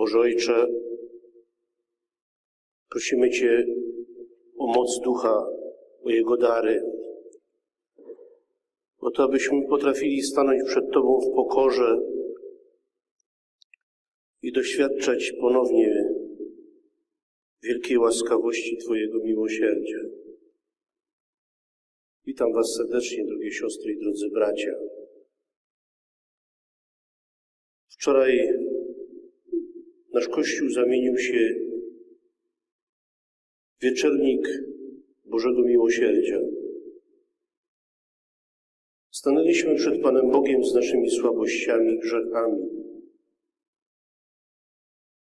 Boże Ojcze, prosimy Cię o moc Ducha, o Jego dary, o to, abyśmy potrafili stanąć przed Tobą w pokorze i doświadczać ponownie wielkiej łaskawości Twojego miłosierdzia. Witam Was serdecznie, drogie siostry i drodzy bracia. Wczoraj nasz Kościół zamienił się w wieczernik Bożego Miłosierdzia. Stanęliśmy przed Panem Bogiem z naszymi słabościami, grzechami.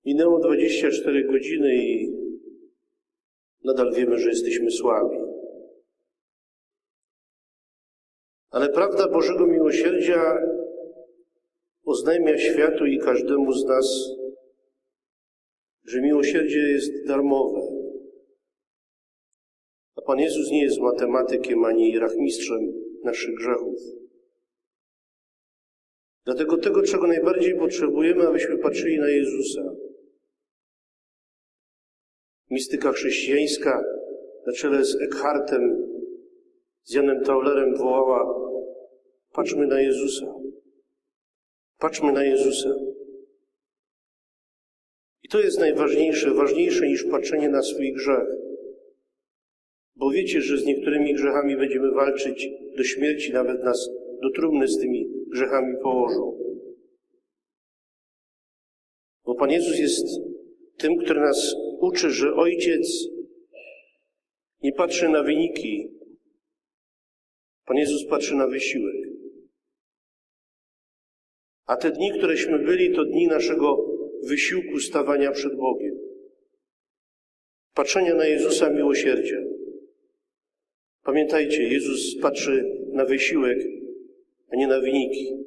Minęło 24 godziny i nadal wiemy, że jesteśmy słabi. Ale prawda Bożego Miłosierdzia oznajmia światu i każdemu z nas, że miłosierdzie jest darmowe. A Pan Jezus nie jest matematykiem ani rachmistrzem naszych grzechów. Dlatego tego, czego najbardziej potrzebujemy, abyśmy patrzyli na Jezusa. Mistyka chrześcijańska na czele z Eckhartem, z Janem Taulerem wołała patrzmy na Jezusa. Patrzmy na Jezusa. I to jest najważniejsze, ważniejsze niż patrzenie na swój grzech. Bo wiecie, że z niektórymi grzechami będziemy walczyć do śmierci, nawet nas do trumny z tymi grzechami położą. Bo Pan Jezus jest tym, który nas uczy, że Ojciec nie patrzy na wyniki. Pan Jezus patrzy na wysiłek. A te dni, któreśmy byli, to dni naszego wysiłku stawania przed Bogiem. Patrzenia na Jezusa miłosierdzia. Pamiętajcie, Jezus patrzy na wysiłek, a nie na wyniki.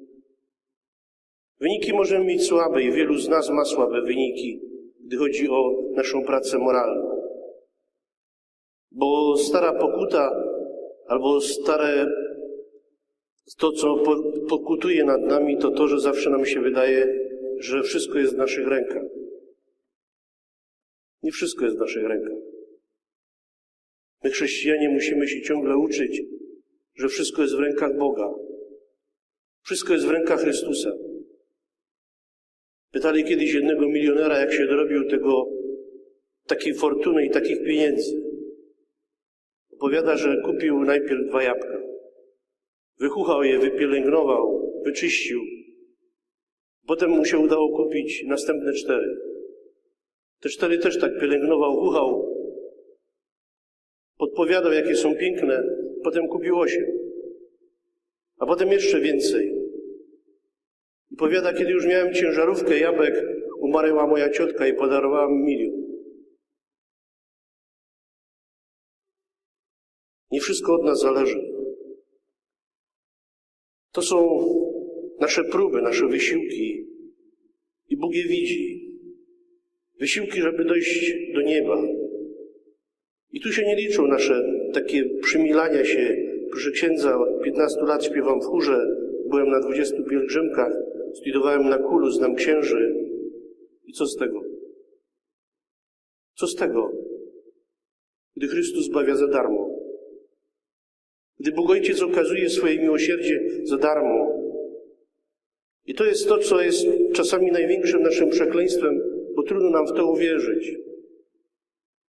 Wyniki możemy mieć słabe i wielu z nas ma słabe wyniki, gdy chodzi o naszą pracę moralną. Bo stara pokuta albo stare to, co pokutuje nad nami, to to, że zawsze nam się wydaje, że wszystko jest w naszych rękach. Nie wszystko jest w naszych rękach. My, chrześcijanie, musimy się ciągle uczyć, że wszystko jest w rękach Boga. Wszystko jest w rękach Chrystusa. Pytali kiedyś jednego milionera, jak się dorobił tego, takiej fortuny i takich pieniędzy. Opowiada, że kupił najpierw dwa jabłka. Wychuchał je, wypielęgnował, wyczyścił. Potem mu się udało kupić następne cztery. Te cztery też tak pielęgnował, chuchał. Podpowiadał, jakie są piękne. Potem kupił osiem. A potem jeszcze więcej. I powiada, kiedy już miałem ciężarówkę jabłek, umarła moja ciotka i podarowała mi milion. Nie wszystko od nas zależy. To są nasze próby, nasze wysiłki. I Bóg je widzi. Wysiłki, żeby dojść do nieba. I tu się nie liczą nasze takie przymilania się. Proszę księdza, od 15 lat śpiewam w chórze, byłem na 20 pielgrzymkach, studiowałem na kulu, znam księży. I co z tego? Co z tego? Gdy Chrystus zbawia za darmo. Gdy Bóg Ojciec okazuje swoje miłosierdzie za darmo. I to jest to, co jest czasami największym naszym przekleństwem, bo trudno nam w to uwierzyć.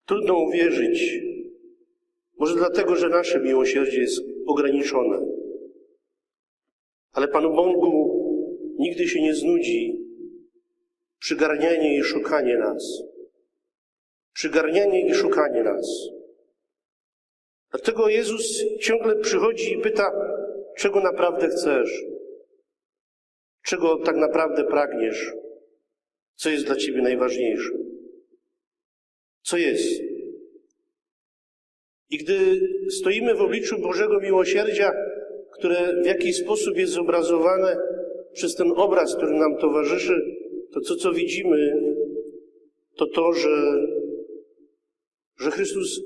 Trudno uwierzyć. Może dlatego, że nasze miłosierdzie jest ograniczone. Ale Panu Bogu nigdy się nie znudzi przygarnianie i szukanie nas. Przygarnianie i szukanie nas. Dlatego Jezus ciągle przychodzi i pyta, czego naprawdę chcesz? Czego tak naprawdę pragniesz? Co jest dla Ciebie najważniejsze? Co jest? I gdy stoimy w obliczu Bożego Miłosierdzia, które w jakiś sposób jest zobrazowane przez ten obraz, który nam towarzyszy, to co, co widzimy, to to, że, że Chrystus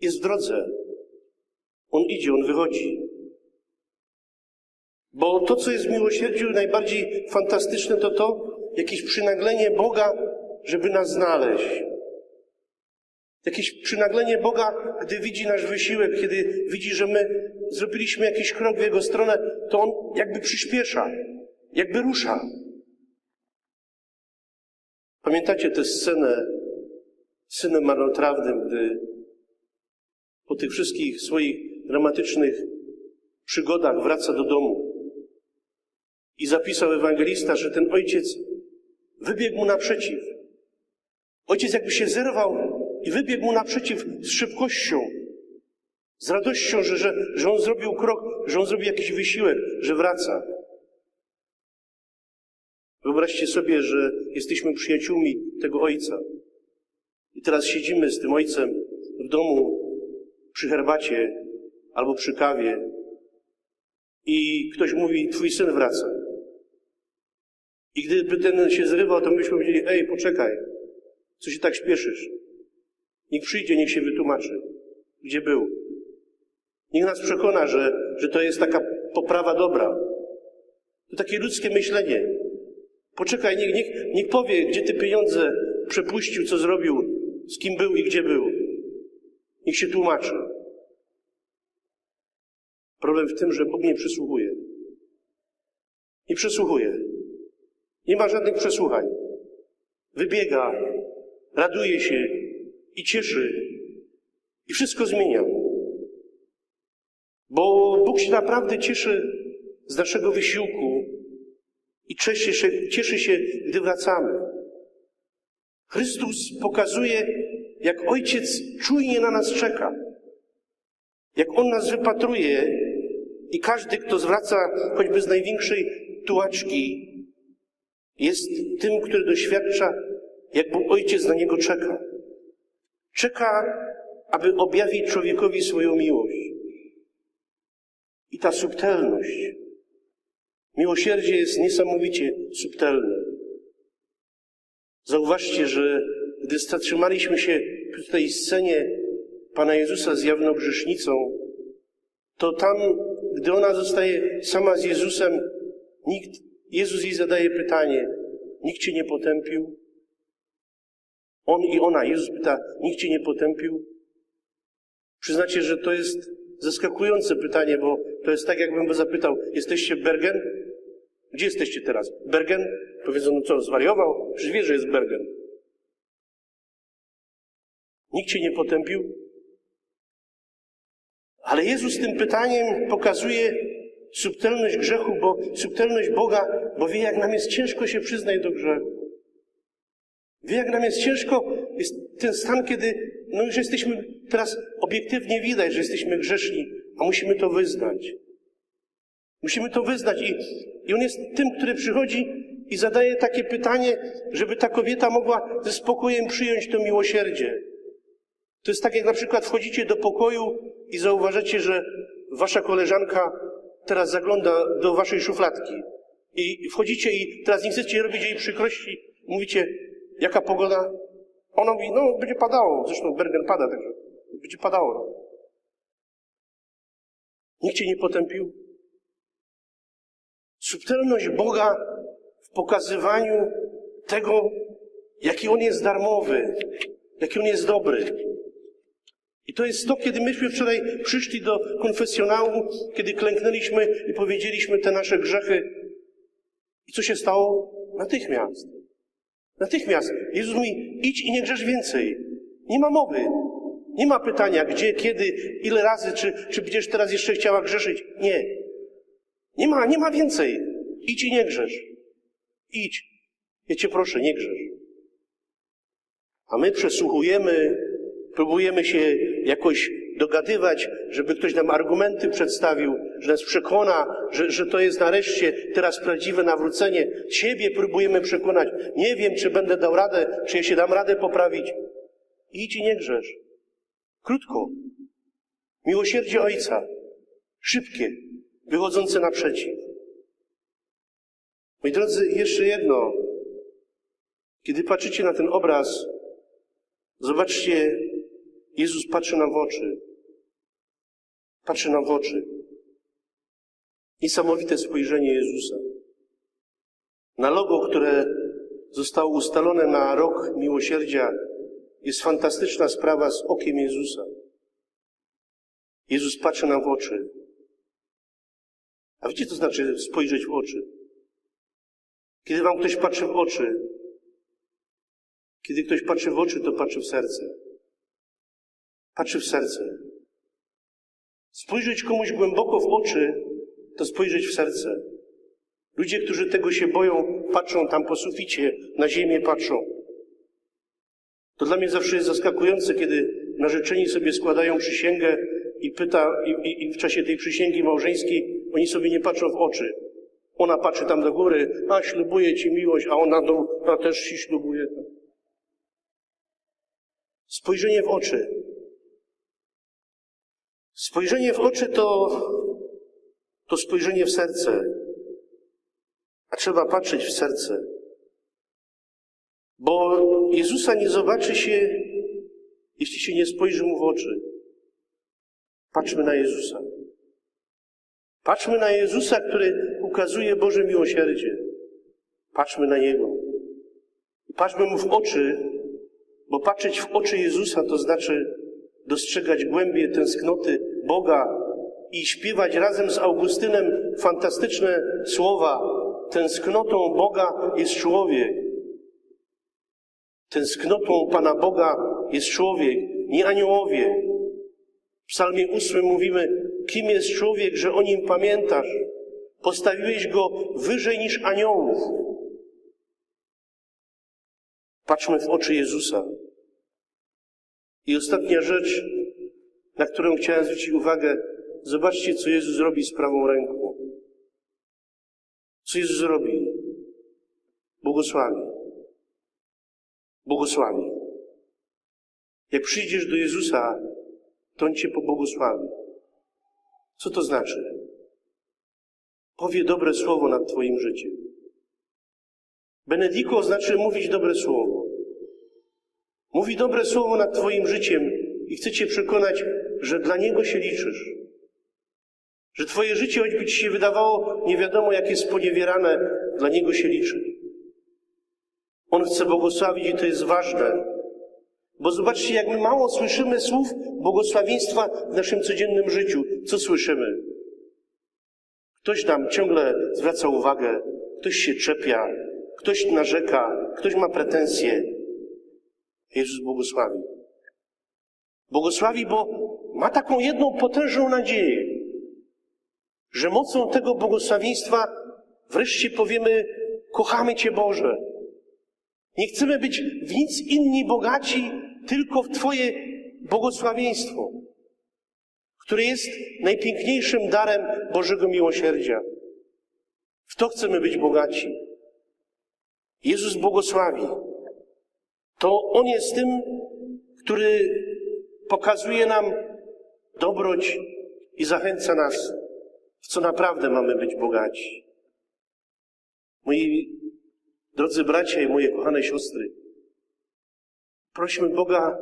jest w drodze. On idzie, on wychodzi. Bo to, co jest w miłosierdziu najbardziej fantastyczne, to to, jakieś przynaglenie Boga, żeby nas znaleźć. Jakieś przynaglenie Boga, gdy widzi nasz wysiłek, kiedy widzi, że my zrobiliśmy jakiś krok w Jego stronę, to On jakby przyspiesza, jakby rusza. Pamiętacie tę scenę z synem marnotrawnym, gdy po tych wszystkich swoich dramatycznych przygodach wraca do domu i zapisał ewangelista, że ten ojciec wybiegł mu naprzeciw. Ojciec jakby się zerwał i wybiegł mu naprzeciw z szybkością, z radością, że, że, że on zrobił krok, że on zrobił jakiś wysiłek, że wraca. Wyobraźcie sobie, że jesteśmy przyjaciółmi tego ojca. I teraz siedzimy z tym ojcem w domu przy herbacie albo przy kawie i ktoś mówi, twój syn wraca. I gdyby ten się zrywał, to myśmy powiedzieli, ej, poczekaj, co się tak śpieszysz? Niech przyjdzie, niech się wytłumaczy, gdzie był. Niech nas przekona, że, że to jest taka poprawa dobra. To takie ludzkie myślenie. Poczekaj, niech, niech, niech powie, gdzie ty pieniądze przepuścił, co zrobił, z kim był i gdzie był. Niech się tłumaczy. Problem w tym, że Bóg nie przysłuchuje. Nie przysłuchuje. Nie ma żadnych przesłuchań. Wybiega, raduje się i cieszy i wszystko zmienia. Bo Bóg się naprawdę cieszy z naszego wysiłku i cieszy się, cieszy się, gdy wracamy. Chrystus pokazuje, jak Ojciec czujnie na nas czeka. Jak On nas wypatruje i każdy, kto zwraca choćby z największej tułaczki, jest tym, który doświadcza, jak Bóg Ojciec na niego czeka. Czeka, aby objawić człowiekowi swoją miłość. I ta subtelność, miłosierdzie jest niesamowicie subtelne. Zauważcie, że gdy zatrzymaliśmy się przy tej scenie Pana Jezusa z jawną grzesznicą, to tam, gdy ona zostaje sama z Jezusem, nikt, Jezus jej zadaje pytanie, nikt cię nie potępił? On i ona, Jezus pyta, nikt cię nie potępił? Przyznacie, że to jest zaskakujące pytanie, bo to jest tak, jakbym go zapytał, jesteście Bergen? Gdzie jesteście teraz? Bergen? Powiedzą, no co, zwariował? Przecież wie, że jest Bergen. Nikt cię nie potępił? Ale Jezus tym pytaniem pokazuje subtelność grzechu, bo subtelność Boga, bo wie, jak nam jest ciężko się przyznać do grzechu. Wie, jak nam jest ciężko, jest ten stan, kiedy no już jesteśmy, teraz obiektywnie widać, że jesteśmy grzeszni, a musimy to wyznać. Musimy to wyznać i, i on jest tym, który przychodzi i zadaje takie pytanie, żeby ta kobieta mogła ze spokojem przyjąć to miłosierdzie. To jest tak, jak na przykład wchodzicie do pokoju i zauważacie, że wasza koleżanka teraz zagląda do waszej szufladki. I wchodzicie i teraz nie chcecie robić jej przykrości. Mówicie, jaka pogoda? Ona mówi, no będzie padało. Zresztą Bergen pada, także będzie padało. Nikt cię nie potępił. Subtelność Boga w pokazywaniu tego, jaki On jest darmowy, jaki On jest dobry. I to jest to, kiedy myśmy wczoraj przyszli do konfesjonału, kiedy klęknęliśmy i powiedzieliśmy te nasze grzechy. I co się stało? Natychmiast. Natychmiast. Jezus mówi, idź i nie grzesz więcej. Nie ma mowy. Nie ma pytania, gdzie, kiedy, ile razy, czy, czy będziesz teraz jeszcze chciała grzeszyć. Nie. Nie ma, nie ma więcej. Idź i nie grzesz. Idź. Ja cię proszę, nie grzesz. A my przesłuchujemy, próbujemy się jakoś dogadywać, żeby ktoś nam argumenty przedstawił, że nas przekona, że, że to jest nareszcie teraz prawdziwe nawrócenie. Ciebie próbujemy przekonać. Nie wiem, czy będę dał radę, czy ja się dam radę poprawić. Idź i nie grzesz. Krótko. Miłosierdzie Ojca. Szybkie. Wychodzące naprzeciw. Moi drodzy, jeszcze jedno. Kiedy patrzycie na ten obraz, zobaczcie, Jezus patrzy nam w oczy. Patrzy nam w oczy. Niesamowite spojrzenie Jezusa. Na logo, które zostało ustalone na rok miłosierdzia, jest fantastyczna sprawa z okiem Jezusa. Jezus patrzy nam w oczy. A wiecie, co znaczy spojrzeć w oczy? Kiedy wam ktoś patrzy w oczy, kiedy ktoś patrzy w oczy, to patrzy w serce. Patrzy w serce. Spojrzeć komuś głęboko w oczy, to spojrzeć w serce. Ludzie, którzy tego się boją, patrzą tam po suficie, na ziemię patrzą. To dla mnie zawsze jest zaskakujące, kiedy narzeczeni sobie składają przysięgę i pyta, i, i, i w czasie tej przysięgi małżeńskiej oni sobie nie patrzą w oczy. Ona patrzy tam do góry, a ślubuje ci miłość, a ona do, a też ci ślubuje. Spojrzenie w oczy. Spojrzenie w oczy to, to spojrzenie w serce. A trzeba patrzeć w serce. Bo Jezusa nie zobaczy się, jeśli się nie spojrzy mu w oczy. Patrzmy na Jezusa. Patrzmy na Jezusa, który ukazuje Boże miłosierdzie. Patrzmy na Niego. I patrzmy Mu w oczy, bo patrzeć w oczy Jezusa to znaczy dostrzegać głębie tęsknoty Boga i śpiewać razem z Augustynem fantastyczne słowa. Tęsknotą Boga jest człowiek. Tęsknotą Pana Boga jest człowiek, nie aniołowie. W psalmie ósmym mówimy, kim jest człowiek, że o nim pamiętasz. Postawiłeś go wyżej niż aniołów. Patrzmy w oczy Jezusa. I ostatnia rzecz, na którą chciałem zwrócić uwagę, zobaczcie, co Jezus robi z prawą ręką. Co Jezus robi? Błogosławi. Błogosławi. Jak przyjdziesz do Jezusa, to On cię pobłogosławi. Co to znaczy? Powie dobre słowo nad Twoim życiem. Benediko znaczy mówić dobre słowo. Mówi dobre słowo nad Twoim życiem i chce Cię przekonać, że dla Niego się liczysz. Że Twoje życie, choćby Ci się wydawało nie wiadomo jakie sponiewierane, dla Niego się liczy. On chce błogosławić i to jest ważne. Bo zobaczcie, jak my mało słyszymy słów błogosławieństwa w naszym codziennym życiu. Co słyszymy? Ktoś nam ciągle zwraca uwagę, ktoś się czepia, ktoś narzeka, ktoś ma pretensje. Jezus błogosławi. Błogosławi, bo ma taką jedną potężną nadzieję, że mocą tego błogosławieństwa wreszcie powiemy: Kochamy Cię Boże. Nie chcemy być w nic inni bogaci, tylko w Twoje błogosławieństwo, które jest najpiękniejszym darem Bożego miłosierdzia. W to chcemy być bogaci. Jezus błogosławi. To On jest tym, który pokazuje nam dobroć i zachęca nas, w co naprawdę mamy być bogaci. Moi drodzy bracia i moje kochane siostry, prośmy Boga,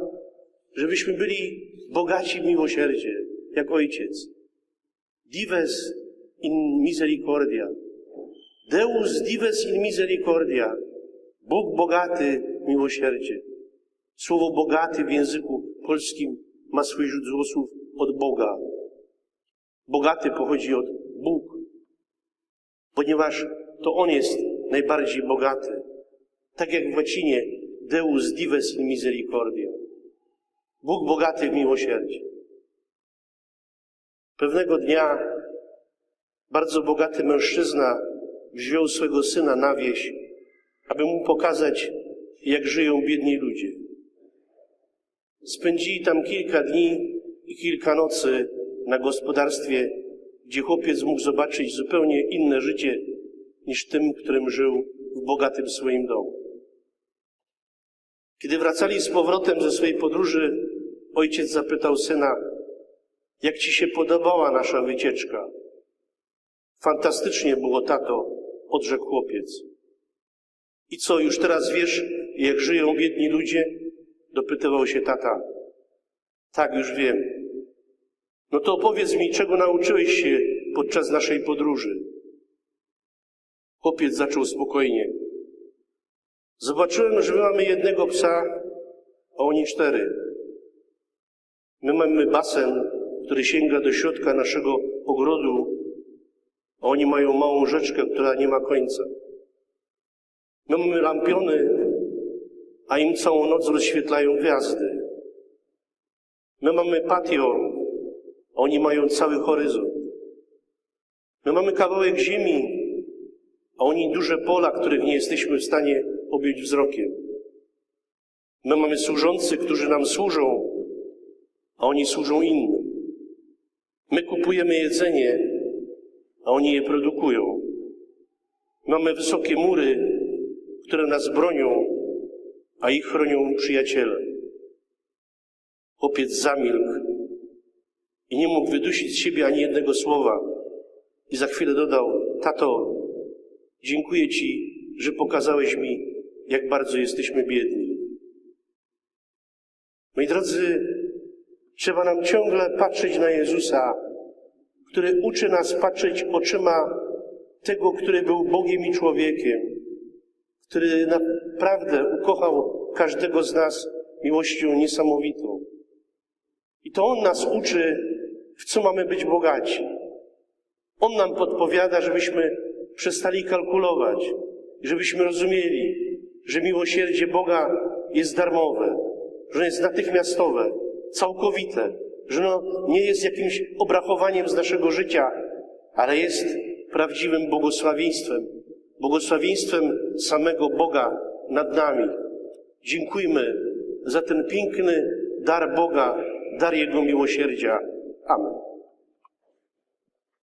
żebyśmy byli bogaci w miłosierdzie, jak Ojciec. Dives in misericordia. Deus dives in misericordia. Bóg bogaty w miłosierdzie. Słowo bogaty w języku polskim ma swój źródło słów od Boga. Bogaty pochodzi od Bóg, ponieważ to On jest najbardziej bogaty. Tak jak w łacinie Deus dives in misericordia. Bóg bogaty w miłosierdzie. Pewnego dnia bardzo bogaty mężczyzna wziął swego syna na wieś, aby mu pokazać, jak żyją biedni ludzie. Spędzili tam kilka dni i kilka nocy na gospodarstwie, gdzie chłopiec mógł zobaczyć zupełnie inne życie niż tym, którym żył w bogatym swoim domu. Kiedy wracali z powrotem ze swojej podróży, ojciec zapytał syna, jak ci się podobała nasza wycieczka? Fantastycznie było, tato, odrzekł chłopiec. I co, już teraz wiesz, jak żyją biedni ludzie? Dopytywał się tata. Tak, już wiem. No to opowiedz mi, czego nauczyłeś się podczas naszej podróży. Chłopiec zaczął spokojnie. Zobaczyłem, że my mamy jednego psa, a oni cztery. My mamy basen, który sięga do środka naszego ogrodu, a oni mają małą rzeczkę, która nie ma końca. My mamy lampiony, a im całą noc rozświetlają gwiazdy. My mamy patio, a oni mają cały horyzont. My mamy kawałek ziemi, a oni duże pola, których nie jesteśmy w stanie objąć wzrokiem. My mamy służących, którzy nam służą, a oni służą innym. My kupujemy jedzenie, a oni je produkują. Mamy wysokie mury, które nas bronią, a ich chronią przyjaciele. Chłopiec zamilkł i nie mógł wydusić z siebie ani jednego słowa. I za chwilę dodał: Tato, dziękuję Ci, że pokazałeś mi, jak bardzo jesteśmy biedni. Moi drodzy, trzeba nam ciągle patrzeć na Jezusa, który uczy nas patrzeć oczyma tego, który był Bogiem i człowiekiem, który naprawdę ukochał każdego z nas miłością niesamowitą. I to On nas uczy, w co mamy być bogaci. On nam podpowiada, żebyśmy przestali kalkulować, żebyśmy rozumieli, że miłosierdzie Boga jest darmowe, że jest natychmiastowe, całkowite, że no nie jest jakimś obrachowaniem z naszego życia, ale jest prawdziwym błogosławieństwem, błogosławieństwem samego Boga nad nami. Dziękujmy za ten piękny dar Boga, dar Jego miłosierdzia. Amen.